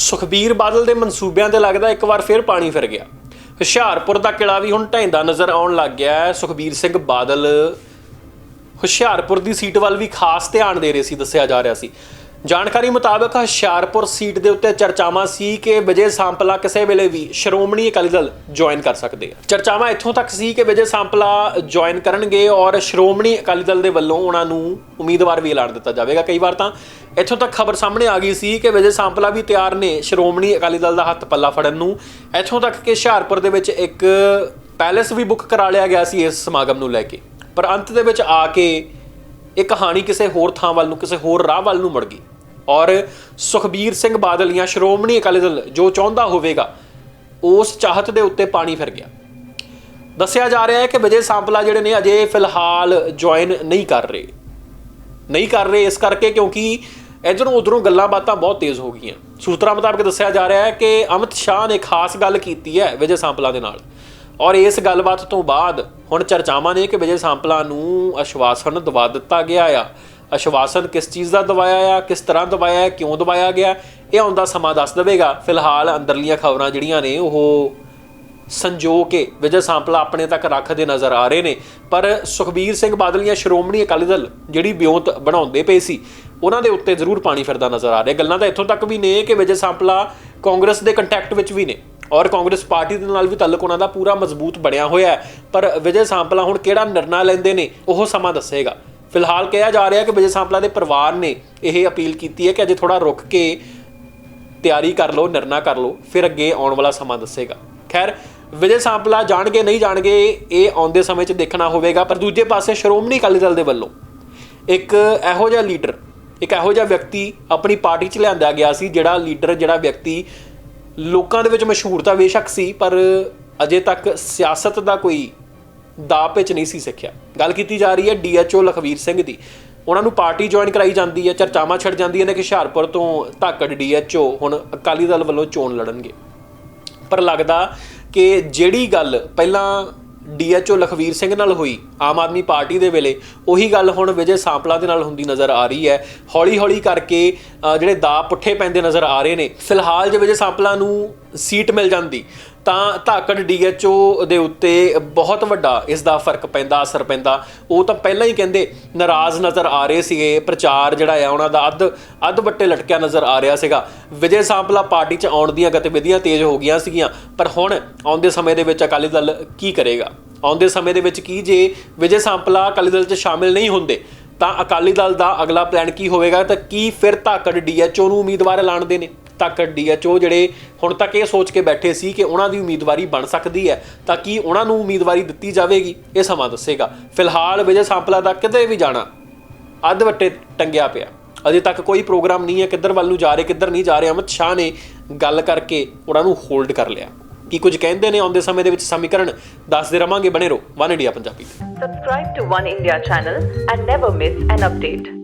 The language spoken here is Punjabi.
ਸੁਖਬੀਰ ਬਾਦਲ ਦੇ ਮਨਸੂਬਿਆਂ ਤੇ ਲੱਗਦਾ ਇੱਕ ਵਾਰ ਫਿਰ ਪਾਣੀ ਫਿਰ ਗਿਆ। ਹੁਸ਼ਿਆਰਪੁਰ ਦਾ ਕਿਲਾ ਵੀ ਹੁਣ ਢਹਿੰਦਾ ਨਜ਼ਰ ਆਉਣ ਲੱਗ ਗਿਆ ਹੈ। ਸੁਖਬੀਰ ਸਿੰਘ ਬਾਦਲ ਹੁਸ਼ਿਆਰਪੁਰ ਦੀ ਸੀਟ ਵੱਲ ਵੀ ਖਾਸ ਧਿਆਨ ਦੇ ਰਹੇ ਸੀ, ਦੱਸਿਆ ਜਾ ਰਿਹਾ ਸੀ। ਜਾਣਕਾਰੀ ਮੁਤਾਬਕ ਹੁਸ਼ਿਆਰਪੁਰ ਸੀਟ ਦੇ ਉੱਤੇ ਚਰਚਾਵਾਂ ਸੀ ਕਿ ਵਿਜੇ ਸਾਂਪਲਾ ਕਿਸੇ ਵੇਲੇ ਵੀ ਸ਼੍ਰੋਮਣੀ ਅਕਾਲੀ ਦਲ ਜੁਆਇਨ ਕਰ ਸਕਦੇ ਆ। ਚਰਚਾਵਾਂ ਇੱਥੋਂ ਤੱਕ ਸੀ ਕਿ ਵਿਜੇ ਸਾਂਪਲਾ ਜੁਆਇਨ ਕਰਨਗੇ ਔਰ ਸ਼੍ਰੋਮਣੀ ਅਕਾਲੀ ਦਲ ਦੇ ਵੱਲੋਂ ਉਹਨਾਂ ਨੂੰ ਉਮੀਦਵਾਰ ਵੀ ਐਲਾਨ ਦਿੱਤਾ ਜਾਵੇਗਾ। ਕਈ ਵਾਰ ਤਾਂ ਇੱਥੋਂ ਤੱਕ ਖਬਰ ਸਾਹਮਣੇ ਆ ਗਈ ਸੀ ਕਿ ਵਿਜੇ ਸਾਂਪਲਾ ਵੀ ਤਿਆਰ ਨੇ ਸ਼੍ਰੋਮਣੀ ਅਕਾਲੀ ਦਲ ਦਾ ਹੱਥ ਪੱਲਾ ਫੜਨ ਨੂੰ। ਇੱਥੋਂ ਤੱਕ ਕਿ ਹੁਸ਼ਿਆਰਪੁਰ ਦੇ ਵਿੱਚ ਇੱਕ ਪੈਲੇਸ ਵੀ ਬੁੱਕ ਕਰਾ ਲਿਆ ਗਿਆ ਸੀ ਇਸ ਸਮਾਗਮ ਨੂੰ ਲੈ ਕੇ। ਪਰ ਅੰਤ ਦੇ ਵਿੱਚ ਆ ਕੇ ਇਹ ਕਹਾਣੀ ਕਿਸੇ ਹੋਰ ਥਾਂ ਵੱਲ ਨੂੰ, ਕਿਸੇ ਹੋਰ ਰਾਹ ਵੱਲ ਨੂੰ ਮੁੜ ਗਈ। ਔਰ ਸੁਖਬੀਰ ਸਿੰਘ ਬਾਦਲ ਜਾਂ ਸ਼੍ਰੋਮਣੀ ਅਕਾਲੀ ਦਲ ਜੋ ਚਾਹੁੰਦਾ ਹੋਵੇਗਾ, ਉਸ ਚਾਹਤ ਦੇ ਉੱਤੇ ਪਾਣੀ ਫਿਰ ਗਿਆ। ਦੱਸਿਆ ਜਾ ਰਿਹਾ ਹੈ ਕਿ ਵਿਜੇ ਸਾਂਪਲਾ ਜਿਹੜੇ ਨੇ ਅਜੇ ਫਿਲਹਾਲ ਜੁਆਇਨ ਨਹੀਂ ਕਰ ਰਹੇ। ਨਹੀਂ ਕਰ ਰਹੇ ਇਸ ਕਰਕੇ ਕਿਉਂਕਿ ਇਧਰੋਂ ਉਧਰੋਂ ਗੱਲਾਂ ਬਾਤਾਂ ਬਹੁਤ ਤੇਜ਼ ਹੋ ਗਈਆਂ। ਸੂਤਰਾਂ ਮੁਤਾਬਕ ਦੱਸਿਆ ਜਾ ਰਿਹਾ ਹੈ ਕਿ ਅਮਿਤ ਸ਼ਾਹ ਨੇ ਖਾਸ ਗੱਲ ਕੀਤੀ ਹੈ ਵਿਜੇ ਸਾਂਪਲਾ ਦੇ ਨਾਲ। ਔਰ ਇਸ ਗੱਲਬਾਤ ਤੋਂ ਬਾਅਦ ਹੁਣ ਚਰਚਾਵਾਂ ਨੇ ਕਿ ਵਿਜੇ ਸਾਂਪਲਾ ਨੂੰ ਅਸ਼ਵਾਸਨ ਦਵਾ ਦਿੱਤਾ ਗਿਆ ਆ। ਅਸ਼ਵਾਸਨ ਕਿਸ ਚੀਜ਼ ਦਾ ਦਵਾਇਆ ਆ, ਕਿਸ ਤਰ੍ਹਾਂ ਦਵਾਇਆ ਹੈ ਕਿਉਂ ਦਵਾਇਆ ਗਿਆ, ਇਹ ਆਉਂਦਾ ਸਮਾਂ ਦੱਸ ਦੇਵੇਗਾ। ਫਿਲਹਾਲ ਅੰਦਰਲੀਆਂ ਖਬਰਾਂ ਜਿਹੜੀਆਂ ਨੇ, ਉਹ ਸੰਜੋ ਕੇ ਵਿਜੇ ਸਾਂਪਲਾ ਆਪਣੇ ਤੱਕ ਰੱਖਦੇ ਨਜ਼ਰ ਆ ਰਹੇ ਨੇ। ਪਰ ਸੁਖਬੀਰ ਸਿੰਘ ਬਾਦਲ ਜਾਂ ਸ਼੍ਰੋਮਣੀ ਅਕਾਲੀ ਦਲ ਜਿਹੜੀ ਬਿਉਂਤ ਬਣਾਉਂਦੇ ਪਏ ਸੀ, ਉਹਨਾਂ ਦੇ ਉੱਤੇ ਜ਼ਰੂਰ ਪਾਣੀ ਫਿਰਦਾ ਨਜ਼ਰ ਆ ਰਿਹਾ। ਗੱਲਾਂ ਤਾਂ ਇੱਥੋਂ ਤੱਕ ਵੀ ਨੇ ਕਿ ਵਿਜੇ ਸਾਂਪਲਾ ਕਾਂਗਰਸ ਦੇ ਕੰਟੈਕਟ ਵਿੱਚ ਵੀ ਨੇ ਔਰ ਕਾਂਗਰਸ ਪਾਰਟੀ ਦੇ ਨਾਲ ਵੀ ਤਾਲੁਕ ਉਹਨਾਂ ਦਾ ਪੂਰਾ ਮਜ਼ਬੂਤ ਬਣਿਆ ਹੋਇਆ ਹੈ। ਪਰ ਵਿਜੇ ਸਾਂਪਲਾ ਹੁਣ ਕਿਹੜਾ ਨਿਰਣਾ ਲੈਂਦੇ ਨੇ, ਉਹ ਸਮਾਂ ਦੱਸੇਗਾ। ਫਿਲਹਾਲ ਕਿਹਾ ਜਾ ਰਿਹਾ ਕਿ ਵਿਜੇ ਸਾਂਪਲਾ ਦੇ ਪਰਿਵਾਰ ਨੇ ਇਹ ਅਪੀਲ ਕੀਤੀ ਹੈ ਕਿ ਅਜੇ ਥੋੜਾ ਰੁਕ ਕੇ ਤਿਆਰੀ ਕਰ ਲਓ, ਨਿਰਣਾ ਕਰ ਲਓ, ਫਿਰ ਅੱਗੇ ਆਉਣ ਵਾਲਾ ਸਮਾਂ ਦੱਸੇਗਾ। ਖੈਰ, ਵਿਜੇ ਸਾਂਪਲਾ ਜਾਣਗੇ, ਨਹੀਂ ਜਾਣਗੇ, ਇਹ ਆਉਂਦੇ ਸਮੇਂ 'ਚ ਦੇਖਣਾ ਹੋਵੇਗਾ, ਪਰ ਦੂਜੇ ਪਾਸੇ ਸ਼੍ਰੋਮਣੀ ਅਕਾਲੀ ਦਲ ਦੇ ਵੱਲੋਂ ਇੱਕ ਇਹੋ ਜਿਹਾ ਲੀਡਰ, ਇੱਕ ਇਹੋ ਜਿਹਾ ਵਿਅਕਤੀ ਆਪਣੀ ਪਾਰਟੀ 'ਚ ਲਿਆਂਦਾ ਗਿਆ ਸੀ, ਜਿਹੜਾ ਲੀਡਰ, ਜਿਹੜਾ ਵਿਅਕਤੀ ਲੋਕਾਂ ਦੇ ਵਿੱਚ ਮਸ਼ਹੂਰ ਤਾਂ ਬੇਸ਼ੱਕ ਸੀ, ਪਰ ਅਜੇ ਤੱਕ ਸਿਆਸਤ ਦਾ ਕੋਈ ਦਾਅ ਵਿੱਚ ਨਹੀਂ ਸੀ ਸਿੱਖਿਆ। ਗੱਲ ਕੀਤੀ ਜਾ ਰਹੀ ਹੈ ਡੀਐਚਓ ਲਖਵੀਰ ਸਿੰਘ ਦੀ। ਉਹਨਾਂ ਨੂੰ ਪਾਰਟੀ ਜੁਆਇਨ ਕਰਾਈ ਜਾਂਦੀ ਹੈ, ਚਰਚਾਵਾਂ ਛਿੜ ਜਾਂਦੀਆਂ ਨੇ ਕਿ ਹੁਸ਼ਿਆਰਪੁਰ ਤੋਂ ਧਾਕੜ ਡੀਐਚਓ ਹੁਣ ਅਕਾਲੀ ਦਲ ਵੱਲੋਂ ਚੋਣ ਲੜਨਗੇ। ਪਰ ਲੱਗਦਾ ਕਿ ਜਿਹੜੀ ਗੱਲ ਪਹਿਲਾਂ ਡੀਐਚਓ ਲਖਵੀਰ ਸਿੰਘ ਨਾਲ ਹੋਈ, ਆਮ ਆਦਮੀ ਪਾਰਟੀ ਦੇ ਵੇਲੇ, ਉਹੀ ਗੱਲ ਹੁਣ ਵਿਜੇ ਸਾਂਪਲਾ ਦੇ ਨਾਲ ਹੁੰਦੀ ਨਜ਼ਰ ਆ ਰਹੀ ਹੈ। ਹੌਲੀ ਹੌਲੀ ਕਰਕੇ ਜਿਹੜੇ ਦਾ ਪੁੱਠੇ ਪੈਂਦੇ ਨਜ਼ਰ ਆ ਰਹੇ ਨੇ। ਫਿਲਹਾਲ ਜੇ ਵਿਜੇ ਸਾਂਪਲਾ ਨੂੰ ਸੀਟ ਮਿਲ ਜਾਂਦੀ ਤਾਂ ਧਾਕੜ ਡੀਐਚਓ ਦੇ ਉੱਤੇ ਬਹੁਤ ਵੱਡਾ ਇਸ ਦਾ ਫ਼ਰਕ ਪੈਂਦਾ, ਅਸਰ ਪੈਂਦਾ। ਉਹ ਤਾਂ ਪਹਿਲਾਂ ਹੀ ਕਹਿੰਦੇ ਨਾਰਾਜ਼ ਨਜ਼ਰ ਆ ਰਹੇ ਸੀਗੇ, ਪ੍ਰਚਾਰ ਜਿਹੜਾ ਆ ਉਹਨਾਂ ਦਾ ਅੱਧ ਅੱਧ ਵੱਟੇ ਲਟਕਿਆ ਨਜ਼ਰ ਆ ਰਿਹਾ ਸੀਗਾ। ਵਿਜੇ ਸਾਂਪਲਾ ਪਾਰਟੀ 'ਚ ਆਉਣ ਦੀਆਂ ਗਤੀਵਿਧੀਆਂ ਤੇਜ਼ ਹੋ ਗਈਆਂ ਸੀਗੀਆਂ, ਪਰ ਹੁਣ ਆਉਂਦੇ ਸਮੇਂ ਦੇ ਵਿੱਚ ਅਕਾਲੀ ਦਲ ਕੀ ਕਰੇਗਾ? ਆਉਂਦੇ ਸਮੇਂ ਦੇ ਵਿੱਚ ਕੀ ਜੇ ਵਿਜੇ ਸਾਂਪਲਾ ਅਕਾਲੀ ਦਲ 'ਚ ਸ਼ਾਮਿਲ ਨਹੀਂ ਹੁੰਦੇ, ਤਾਂ ਅਕਾਲੀ ਦਲ ਦਾ ਅਗਲਾ ਪਲਾਨ ਕੀ ਹੋਵੇਗਾ ਤਾਂ ਕੀ ਫਿਰ ਧਾਕੜ ਡੀਐਚਓ ਨੂੰ ਉਮੀਦਵਾਰ ਐਲਾਨਦੇ ਨੇ? ਧਾਕੜ ਡੀਐਚਓ ਜਿਹੜੇ ਹੁਣ ਤੱਕ ਇਹ ਸੋਚ ਕੇ ਬੈਠੇ ਸੀ ਕਿ ਉਹਨਾਂ ਦੀ ਉਮੀਦਵਾਰੀ ਬਣ ਸਕਦੀ ਹੈ, ਤਾਂ ਕੀ ਉਹਨਾਂ ਨੂੰ ਉਮੀਦਵਾਰੀ ਦਿੱਤੀ ਜਾਵੇਗੀ? ਇਹ ਸਮਾਂ ਦੱਸੇਗਾ। ਫਿਲਹਾਲ ਵਿਜੇ ਸਾਂਪਲਾ ਦਾ ਕਿਤੇ ਵੀ ਜਾਣਾ, ਅੱਧ ਵੱਟੇ ਟੰਗਿਆ ਪਿਆ। ਅਜੇ ਤੱਕ ਕੋਈ ਪ੍ਰੋਗਰਾਮ ਨਹੀਂ ਹੈ, ਕਿੱਧਰ ਵੱਲ ਨੂੰ ਜਾ ਰਹੇ, ਕਿੱਧਰ ਨਹੀਂ ਜਾ ਰਹੇ, ਅਮਿਤ ਸ਼ਾਹ ਨੇ ਗੱਲ ਕਰਕੇ ਉਹਨਾਂ ਨੂੰ ਹੋਲਡ ਕਰ ਲਿਆ। ਕੀ ਕੁਝ ਕਹਿੰਦੇ ਨੇ ਆਉਂਦੇ ਸਮੇਂ ਦੇ ਵਿੱਚ ਸਮੀਕਰਨ? ਦੱਸਦੇ ਰਵਾਂਗੇ, ਬਣੇ ਰਹੋ, ਵਨ ਇੰਡੀਆ ਪੰਜਾਬੀ। ਤੇ Subscribe to One India channel and never miss an.